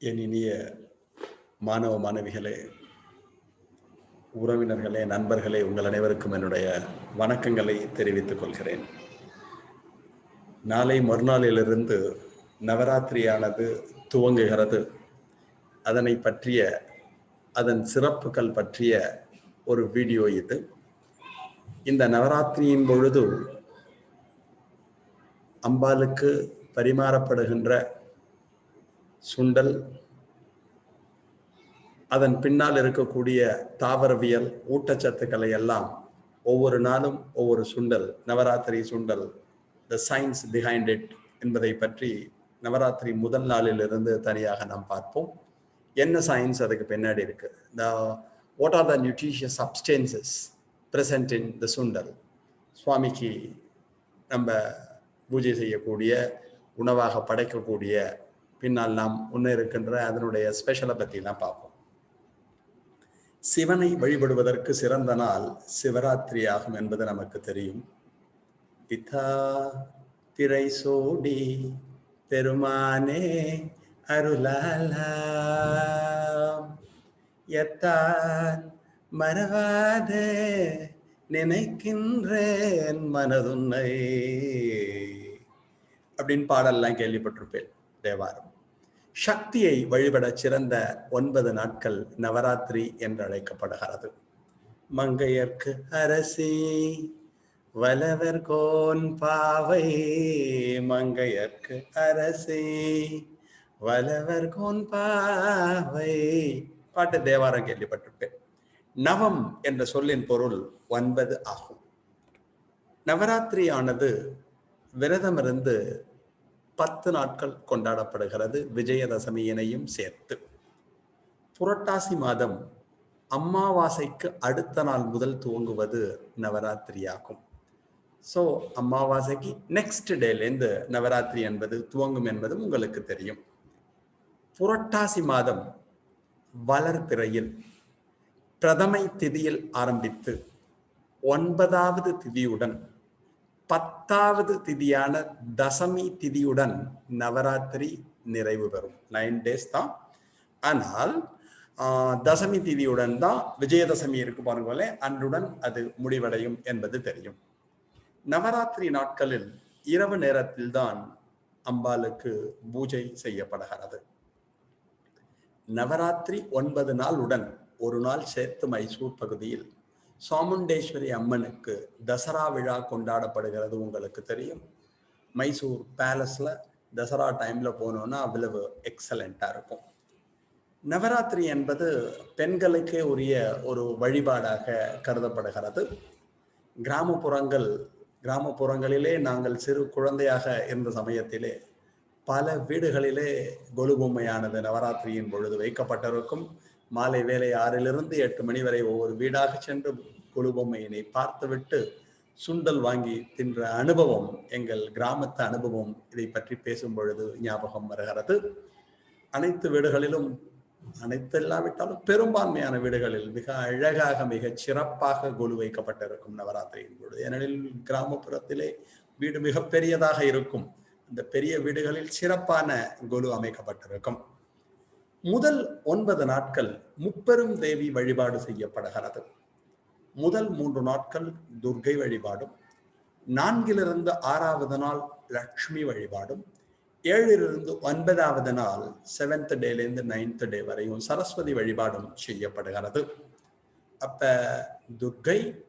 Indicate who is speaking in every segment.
Speaker 1: என் இனிய மாணவ மாணவிகளே உறவினர்களே நண்பர்களே உங்கள் அனைவருக்கும் என்னுடைய வணக்கங்களை தெரிவித்துக் கொள்கிறேன். நாளை மறுநாளிலிருந்து நவராத்திரியானது துவங்குகிறது. அதனை பற்றிய அதன் சிறப்புகள் பற்றிய ஒரு வீடியோ இது. இந்த நவராத்திரியின் பொழுது அம்பாளுக்கு பரிமாறப்படுகின்ற சுண்டல் அதன் பின்னால் இருக்கக்கூடிய தாவரவியல் ஊட்டச்சத்துக்களை எல்லாம் ஒவ்வொரு நாளும் ஒவ்வொரு sundal Navaratri sundal the science behind it என்பதை பற்றி நவராத்திரி முதல் நாளிலிருந்து தனியாக நாம் பார்ப்போம். என்ன சயின்ஸ் அதுக்கு பின்னாடி இருக்கு? The what are the nutritious substances present in the சுண்டல்? சுவாமிக்கு நம்ம பூஜை செய்யக்கூடிய உணவாக படைக்கக்கூடிய பின்னால் நாம் முன்னே இருக்கின்ற அதனுடைய ஸ்பெஷலை பற்றிலாம் பார்ப்போம். சிவனை வழிபடுவதற்கு சிறந்த நாள் சிவராத்திரி ஆகும் என்பது நமக்கு தெரியும். பிதா திரை சோடி பெருமானே அருளாலா எத்தான் மறவாதே நினைக்கின்றேன் மனதுன்னை. அப்படின்னு பாடல்லாம் கேள்விப்பட்டிருப்பேன். தேவாரம். சக்தியை வழிபட சிறந்த ஒன்பது நாட்கள் நவராத்திரி என்று அழைக்கப்படுகிறது மங்கையர்க்கு அரசி வலவர் கோன் பாவை மங்கையர்க்கு அரசி வலவர் கோன் பாவை. பாட்டு தேவாரம் கேள்விப்பட்டிருப்பேன். நவம் என்ற சொல்லின் பொருள் ஒன்பது ஆகும். நவராத்திரியானது விரதமிருந்து பத்து நாட்கள் கொண்டாடப்படுகிறது. விஜயதசமியினையும் சேர்த்து. புரட்டாசி மாதம் அமாவாசைக்கு அடுத்த நாள் முதல் துவங்குவது நவராத்திரியாகும். ஸோ அமாவாசைக்கு நெக்ஸ்ட் டேலேருந்து நவராத்திரி என்பது துவங்கும் என்பதும் உங்களுக்கு தெரியும். புரட்டாசி மாதம் வளர்பிறையில் பிரதமை திதியில் ஆரம்பித்து ஒன்பதாவது திதியுடன் பத்தாவது திதியான தசமி திதியுடன் நவராத்திரி நிறைவு பெறும். நைன் டேஸ் தான். ஆனால் தசமி திதியுடன் தான் விஜயதசமி இருக்கு பாருங்களே அன்றுடன் அது முடிவடையும் என்பது தெரியும். நவராத்திரி நாட்களில் இரவு நேரத்தில் தான் அம்பாளுக்கு பூஜை செய்யப்படுகிறது. நவராத்திரி ஒன்பது நாள் உடன் ஒரு நாள் சேர்த்து மைசூர் பகுதியில் சாமுண்டேஸ்வரி அம்மனுக்கு தசரா விழா கொண்டாடப்படுகிறது உங்களுக்கு தெரியும். மைசூர் பேலஸில் தசரா டைமில் போனோன்னா அவ்வளவு எக்ஸலண்ட்டாக இருக்கும். நவராத்திரி என்பது பெண்களுக்கே உரிய ஒரு வழிபாடாக கருதப்படுகிறது. கிராமப்புறங்கள் கிராமப்புறங்களிலே நாங்கள் சிறு குழந்தையாக இருந்த சமயத்திலே பல வீடுகளிலே கொலுபொம்மையானது நவராத்திரியின் பொழுது வைக்கப்பட்டிருக்கும். மாலை வேலை ஆறிலிருந்து எட்டு மணி வரை ஒவ்வொரு வீடாக சென்று கொலுபொம்மையினை பார்த்துவிட்டு சுண்டல் வாங்கி தின்ற அனுபவம் எங்கள் கிராமத்து அனுபவம் இதை பற்றி பேசும் பொழுது ஞாபகம் வருகிறது. அனைத்து வீடுகளிலும் அனைத்து இல்லாவிட்டாலும் பெரும்பான்மையான வீடுகளில் மிக அழகாக மிக சிறப்பாக கொலு வைக்கப்பட்டிருக்கும் நவராத்திரியின் பொழுது. ஏனெனில் கிராமப்புறத்திலே வீடு மிக பெரியதாக இருக்கும். அந்த பெரிய வீடுகளில் சிறப்பான கொலு அமைக்கப்பட்டிருக்கும். முதல் ஒன்பது நாட்கள் முப்பெரும் தேவி வழிபாடு செய்யப்படுகிறது. முதல் மூன்று நாட்கள் துர்கை வழிபாடும் நான்கிலிருந்து ஆறாவது நாள் லக்ஷ்மி வழிபாடும் ஏழிலிருந்து ஒன்பதாவது நாள் செவன்த் டேலேருந்து நைன்த் டே வரையும் சரஸ்வதி வழிபாடும் செய்யப்படுகிறது. அப்ப துர்கை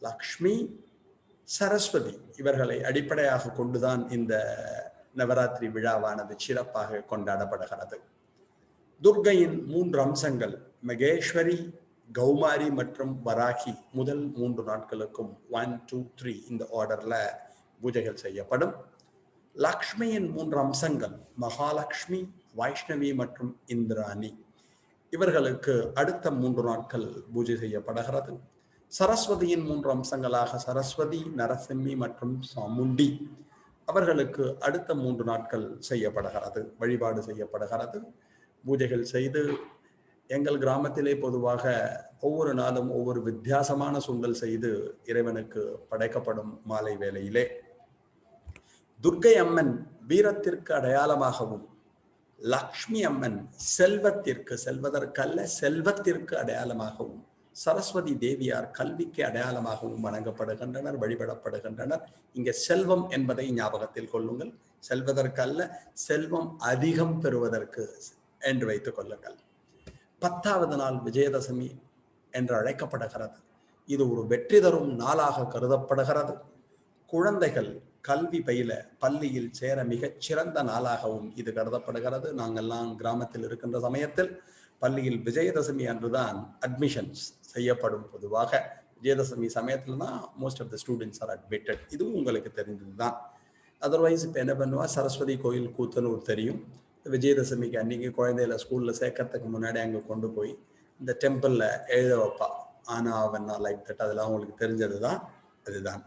Speaker 1: லக்ஷ்மி சரஸ்வதி இவர்களை அடிப்படையாக கொண்டுதான் இந்த நவராத்திரி விழாவானது சிறப்பாக கொண்டாடப்படுகிறது. துர்கையின் மூன்று அம்சங்கள் மகேஸ்வரி கௌமாரி மற்றும் வராகி முதல் மூன்று நாட்களுக்கும் ஒன் டூ த்ரீ இந்த ஆர்டர்ல பூஜைகள் செய்யப்படும். லக்ஷ்மியின் மூன்று அம்சங்கள் மகாலட்சுமி வைஷ்ணவி மற்றும் இந்திராணி. இவர்களுக்கு அடுத்த மூன்று நாட்கள் பூஜை செய்யப்படுகிறது. சரஸ்வதியின் மூன்று அம்சங்களாக சரஸ்வதி நரசிம்மி மற்றும் சாமுண்டி. அவர்களுக்கு அடுத்த மூன்று நாட்கள் செய்யப்படுகிறது வழிபாடு செய்யப்படுகிறது. பூஜைகள் செய்து எங்கள் கிராமத்திலே பொதுவாக ஒவ்வொரு நாளும் ஒவ்வொரு வித்தியாசமான சுண்டல் செய்து இறைவனுக்கு படைக்கப்படும் மாலை வேளையிலே. துர்க்கை அம்மன் வீரத்திற்கு அடையாளமாகவும் லக்ஷ்மி அம்மன் செல்வத்திற்கு செல்வதற்கல்ல செல்வத்திற்கு அடையாளமாகவும் சரஸ்வதி தேவியார் கல்விக்கு அடையாளமாகவும் வணங்கப்படுகின்றனர் வழிபடப்படுகின்றனர். இங்கே செல்வம் என்பதை ஞாபகத்தில் கொள்ளுங்கள். செல்வதற்கல்ல செல்வம் அதிகம் பெறுவதற்கு என்று வைத்துக் கொள்ளுங்கள். பத்தாவது நாள் விஜயதசமி என்று அழைக்கப்படுகிறது. இது ஒரு வெற்றி தரும் நாளாக கருதப்படுகிறது. குழந்தைகள் கல்வி பயில பள்ளியில் சேர மிகச் சிறந்த நாளாகவும் இது கருதப்படுகிறது. நாங்கள்லாம் கிராமத்தில் இருக்கின்ற சமயத்தில் பள்ளியில் விஜயதசமி அன்றுதான் அட்மிஷன்ஸ் செய்யப்படும் பொதுவாக. விஜயதசமி சமயத்தில் தான் most of the students are admitted இதுவும் உங்களுக்கு தெரிந்ததுதான். அதர்வைஸ் இப்போ என்ன பண்ணுவா? சரஸ்வதி கோயில் கூத்தனூர் தெரியும். விஜயதசமிக்கு அன்னைக்கு குழந்தையில ஸ்கூலில் சேர்க்கறதுக்கு முன்னாடி அங்கே கொண்டு போய் இந்த டெம்பிளில் எழுத வைப்பா. ஆனா அவன் லைக் தட் அதெல்லாம் உங்களுக்கு தெரிஞ்சது தான் அதுதான்.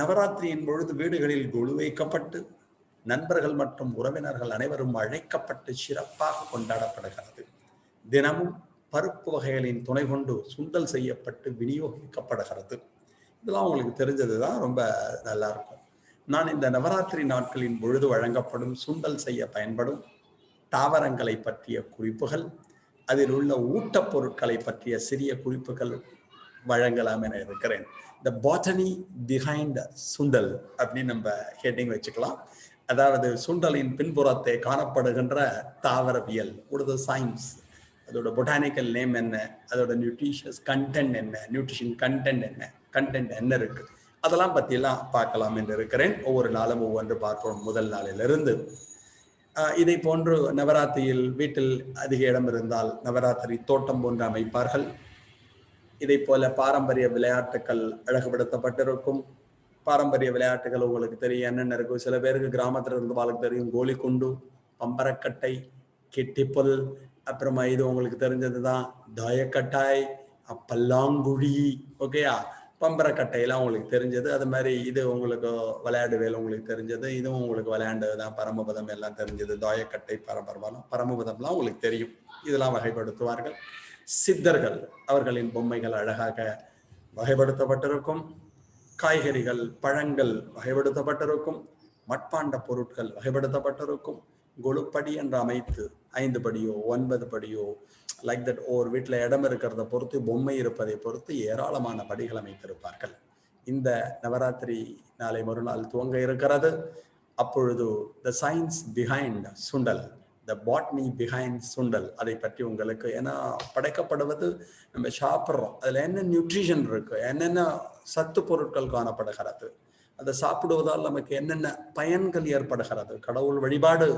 Speaker 1: நவராத்திரியின் பொழுது வீடுகளில் குழு வைக்கப்பட்டு நண்பர்கள் மற்றும் உறவினர்கள் அனைவரும் அழைக்கப்பட்டு சிறப்பாக கொண்டாடப்படுகிறது. தினமும் பருப்பு வகைகளின் துணை கொண்டு சுண்டல் செய்யப்பட்டு விநியோகிக்கப்படுகிறது. இதெல்லாம் உங்களுக்கு தெரிஞ்சது தான் ரொம்ப நல்லா இருக்கும் நான் இந்த நவராத்திரி நாட்களின் பொழுது வழங்கப்படும் சுண்டல் செய்ய பயன்படும் தாவரங்களை பற்றிய குறிப்புகள் அதில் உள்ள ஊட்டப் பொருட்களை பற்றிய சிறிய குறிப்புகள் வழங்கலாம் என இருக்கிறேன். த பாட்டனி பிஹைண்ட் சுண்டல் அப்படின்னு நம்ம ஹெட்டிங் வச்சுக்கலாம். அதாவது சுண்டலின் பின்புறத்தை காணப்படுகின்ற தாவரவியல் ஒரு சயின்ஸ் அதோட பொட்டானிக்கல் நேம் என்ன? அதோட நியூட்ரிஷியஸ் கண்டென்ட் என்ன? நியூட்ரிஷன் கண்டென்ட் என்ன? கண்டென்ட் என்ன இருக்குது அதெல்லாம் பற்றியெல்லாம் பார்க்கலாம் என்று இருக்கிறேன். ஒவ்வொரு நாளும் ஒவ்வொன்று பார்ப்போம். முதல் நாளிலிருந்து. இதை போன்று நவராத்திரியில் வீட்டில் அதிக இடம் இருந்தால் நவராத்திரி தோட்டம் போன்று அமைப்பார்கள். இதை போல பாரம்பரிய விளையாட்டுக்கள் அழகுபடுத்தப்பட்டிருக்கும். பாரம்பரிய விளையாட்டுகள் உங்களுக்கு தெரியும். என்னென்ன இருக்கும் சில பேருக்கு கிராமத்தில் இருந்து வாழ்க்கை தெரியும். கோலிக்குண்டு பம்பரக்கட்டை கெட்டிப்புல் அப்புறமா இது உங்களுக்கு தெரிஞ்சதுதான் தாயக்கட்டாய் பல்லாங்குழி ஓகேயா? பம்பரக்கட்டையெல்லாம் உங்களுக்கு தெரிஞ்சது. அது மாதிரி இது உங்களுக்கு விளையாடு வேலை உங்களுக்கு தெரிஞ்சது. இதுவும் உங்களுக்கு விளையாண்டது தான் பரமபதம் எல்லாம் தெரிஞ்சது. தாயக்கட்டை பரபரபாலம் பரமபதம்லாம் உங்களுக்கு தெரியும். இதெல்லாம் வகைப்படுத்துவார்கள். சித்தர்கள் அவர்களின் பொம்மைகள் அழகாக வகைப்படுத்தப்பட்டிருக்கும். காய்கறிகள் பழங்கள் வகைப்படுத்தப்பட்டிருக்கும். மட்பாண்ட பொருட்கள் வகைப்படுத்தப்பட்டிருக்கும். கொழுப்படி என்று அமைத்து ஐந்து படியோ ஒன்பது படியோ லைக் தட் ஒவ்வொரு வீட்டில் இடம் இருக்கிறத பொறுத்து பொம்மை இருப்பதை பொறுத்து ஏராளமான படிகள் அமைத்திருப்பார்கள். இந்த நவராத்திரி நாளை மறுநாள் துவங்க இருக்கிறது. அப்பொழுது the science behind sundal the botany behind சுண்டல் அதை பற்றி உங்களுக்கு ஏன்னா படைக்கப்படுவது? நம்ம சாப்பிட்றோம். அதில் என்ன நியூட்ரிஷன் இருக்கு? என்னென்ன சத்து பொருட்கள் காணப்படுகிறது? அதை சாப்பிடுவதால் நமக்கு என்னென்ன பயன்கள் ஏற்படுகிறது? கடவுள் வழிபாடு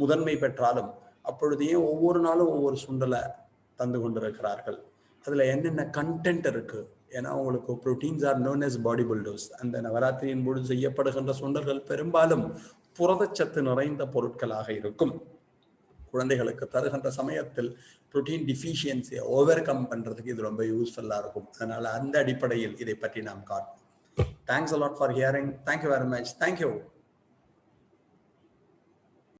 Speaker 1: முதன்மை பெற்றாலும் அப்பொழுது ஏன் ஒவ்வொரு நாளும் ஒவ்வொரு சுண்டலை தந்து கொண்டிருக்கிறார்கள். அதில் என்னென்ன கண்டென்ட் இருக்கு? ஏன்னா உங்களுக்கு proteins are known as body builders அந்த நவராத்திரியின் பொழுது செய்யப்படுகின்ற சுண்டல்கள் பெரும்பாலும் புரதச்சத்து நிறைந்த பொருட்களாக இருக்கும். குழந்தைகளுக்கு தருகின்ற சமயத்தில் ப்ரோட்டீன் டிஃபிஷியன்சியை ஓவர் கம் பண்ணுறதுக்கு இது ரொம்ப யூஸ்ஃபுல்லாக இருக்கும். அதனால் அந்த அடிப்படையில் இதை பற்றி நாம் காட்டும் thanks a lot for hearing thank you very much thank you